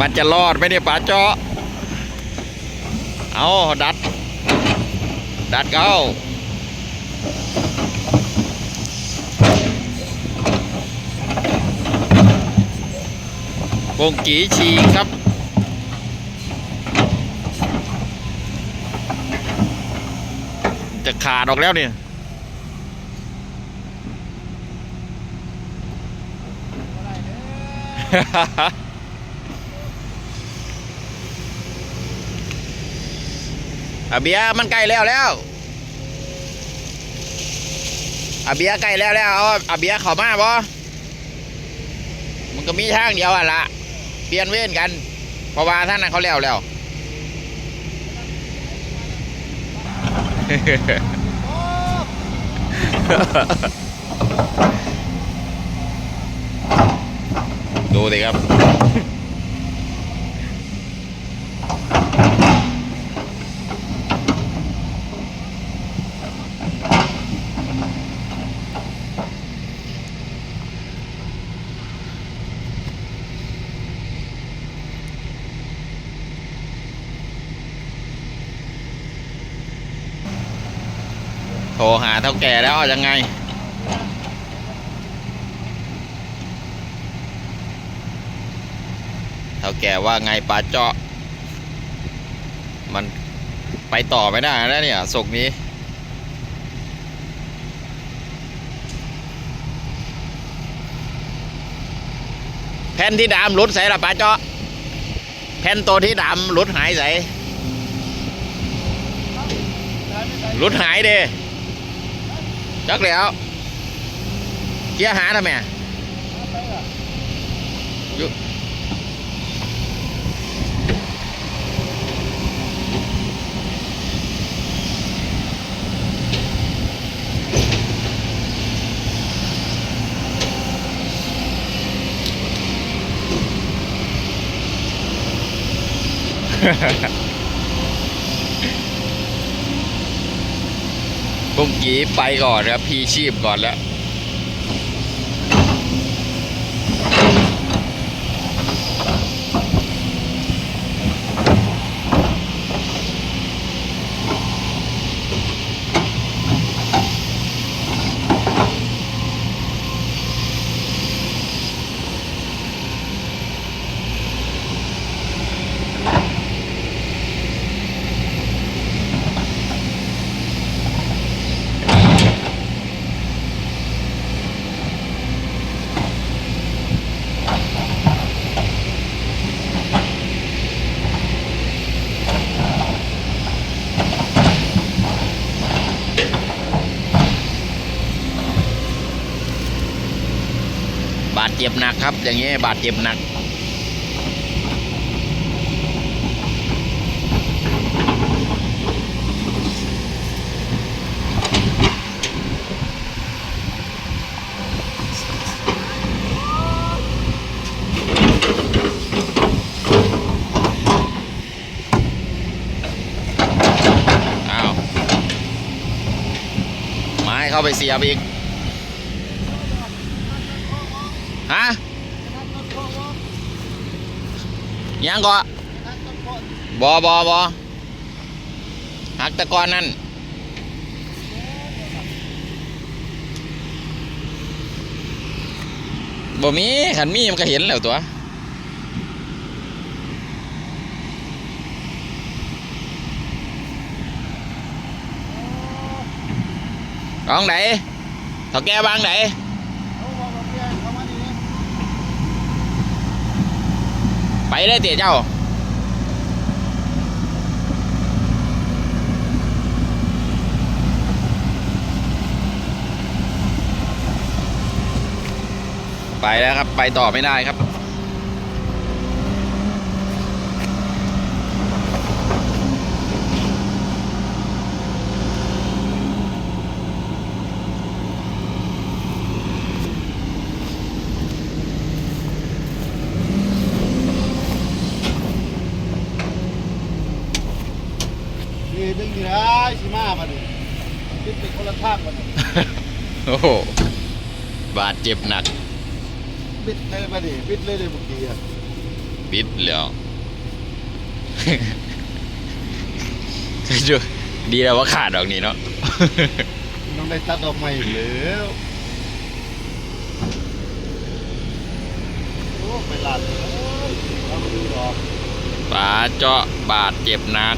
มันจะรอดไหมเนี่ยป๋าเจาะเอาดัด ดัดเก้าวงกีฉีครับ จะขาดออกแล้วเนี่ยฮ่าฮ่า อาเบียมันใกล้แล้วแล้วอาเบียใกล้แล้วแล้วเอาอาเบียเข้ามาบ่มันก็มีทางเดียวอะละเปลี่ยนเว้นกัน เพราะว่าท่านนั้นเขาแล้วแล้วดูสิครับ โทรหาเท่าแก่แล้วยังไง เท่าแก่ว่าไงปลาเจาะ มันไปต่อไม่ได้แล้วเนี่ยศกนี้ แผ่นที่ดามหลุดใส่ละปลาเจาะ แผ่นตัวที่ดามหลุดหายใส่หลุดหายเด้ จักแล้วเกียร์หาทำไมอะอ เมื่อกีไปก่อนครับพีชีพก่อนแล้ว เจ็บหนักครับ อย่างนี้บาดเจ็บหนักไม้เข้าไปเสียบอีก ฮะยังก็บอบอบอหักตะกอนนั่นบ่มีขันมีมันก็เห็นแล้วตัวร้องไหนเถาแก้บางไหน ไปเลยเตี๋ยเจ้า ไปแล้วครับ ไปต่อไม่ได้ครับ นี่ดึงนี่ได้สิมาบัดนี้คิดเป็นคนละทางบัดนี้ โอ้โห บาดเจ็บหนัก บิดเลยบัดนี้บิดเลยเลยเมื่อกี้อะปิดแล้ว ดูดีแล้วว่าขาดดอกนี้เนาะต้องได้ตัดออกใหม่แล้วโอ้ไปลาดเลยเอามาดูดอกปลาเจาะบาดเจ็บหนัก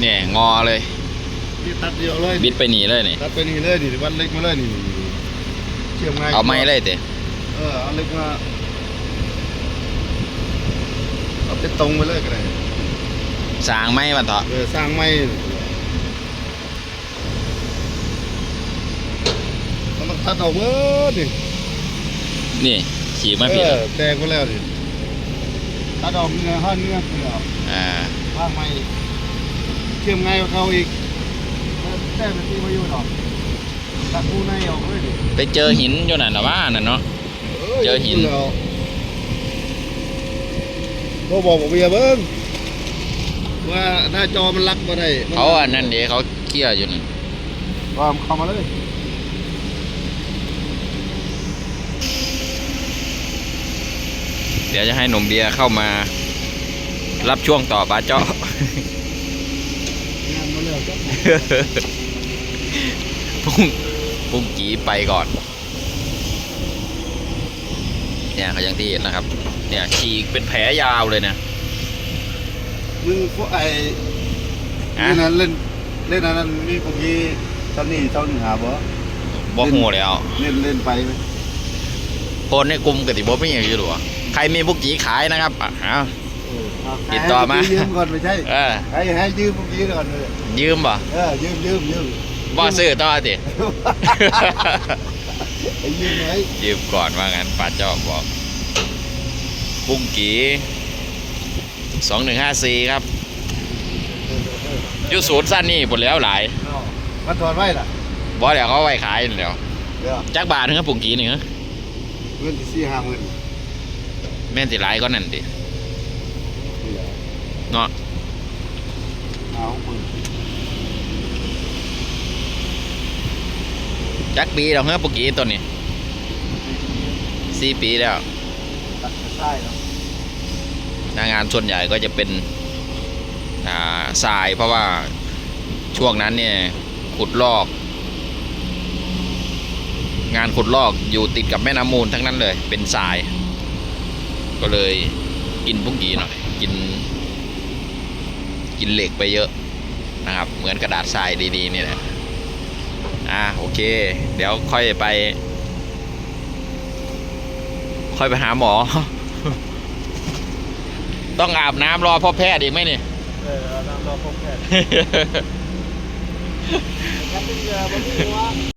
เนี่ยงอเลยนี่ตัดเดียวเลยบิดไปหนีเลยนี่ตัดไปนี่เลยนี่วัดเล็กมาเลยนี่เชื่อมง่ายเอาไม้เลยเตะเออเอาเล็กมาเอาไปตรงไปเลยก็ได้สางไม้มันเถอะเออสร้างไม้แล้วมันตัดออกเมื่อนี่นี่ขี่มาผิดเอแล้วอแตกไปแล้วนี่ตัดออกเนื้อห้าเนื้อเนื้ออ่าว่างไม้เชื่อมง่ายกว่าเขาอีกแต่เป็นที่ประโยชน์หรอกตัดผู้ในออกเลยดิไปเจอหินอยู่นั่นนะว่านั่นเนาะ เจอหิน ก็บอกบอกเบียร์เบิ้งว่าหน้าจอมันรักมาได้มัเขาอันนั้นเดี๋ยวเขาเกี้ยอยู่นั่นว่ามันเข้ามาเลยเดี๋ยวจะให้หนุ่มเบียร์เข้ามา รับช่วงต่อปลาเจาะ งานมาเลยครับ พุ่งพุ่งกีไปก่อน เนี่ยเขาอย่างที่เห็นนะครับ เนี่ยฉีกเป็นแผลยาวเลยเนี่ยมึงพวกไอ้ฮะเล่นนั้นเล่นเล่นอันนั้นมีพวกนี้เท่านี้เท่านี้หาบ่บ่หูแล้วเล่นเล่นไปไหมคนในกลุ่มกติบ่ไม่อย่างอยู่หรอใครมีพวกกีขายนะครับอะ ติดต่อมาให้ยืมก่อนไม่ใช่เออให้ให้ยืมพวกนี้ก่อนเลยยืมบ่เออยืมยืมยืมบ่ซื้อต่อสิไอ้ยืมไหนยืมก่อนว่างั้นป้าเจ้าบอกปุ้งกีสองหนึ่งห้าสี่ครับอยู่ศูนย์สั้นนี่หมดแล้วหลายมาถอดไว้ล่ะบอเดี๋ยวเขาไว้ขายเดี๋ยวเดี๋ยวจักบาทนึงครับปุ้งกีนี่ฮะเงินที่สี่ห้าหมื่นแม่นสิหลายก็นั่นดินี่แหละ เนาะเอาหมื่นจักปีแล้วเฮ้ยปุ้งกีตัวนี้สี่ปีแล้วตัดกระใช่เนาะหน้างานส่วนใหญ่ก็จะเป็นอ่าทรายเพราะว่าช่วงนั้นเนี่ยขุดลอก งานขุดลอกอยู่ติดกับแม่น้ำมูลทั้งนั้นเลยเป็นทราย ก็เลยกินพุ้งกีหน่อยกิน กินเหล็กไปเยอะนะครับ เหมือนกระดาษทรายดีๆนี่แหละอ่าโอเค เดี๋ยวค่อยไป ค่อยไปหาหมอ ต้องอาบน้ำรอพ่อแพทย์อีกไหมเนี่ยเออเอาน้ำรอพบแพทย์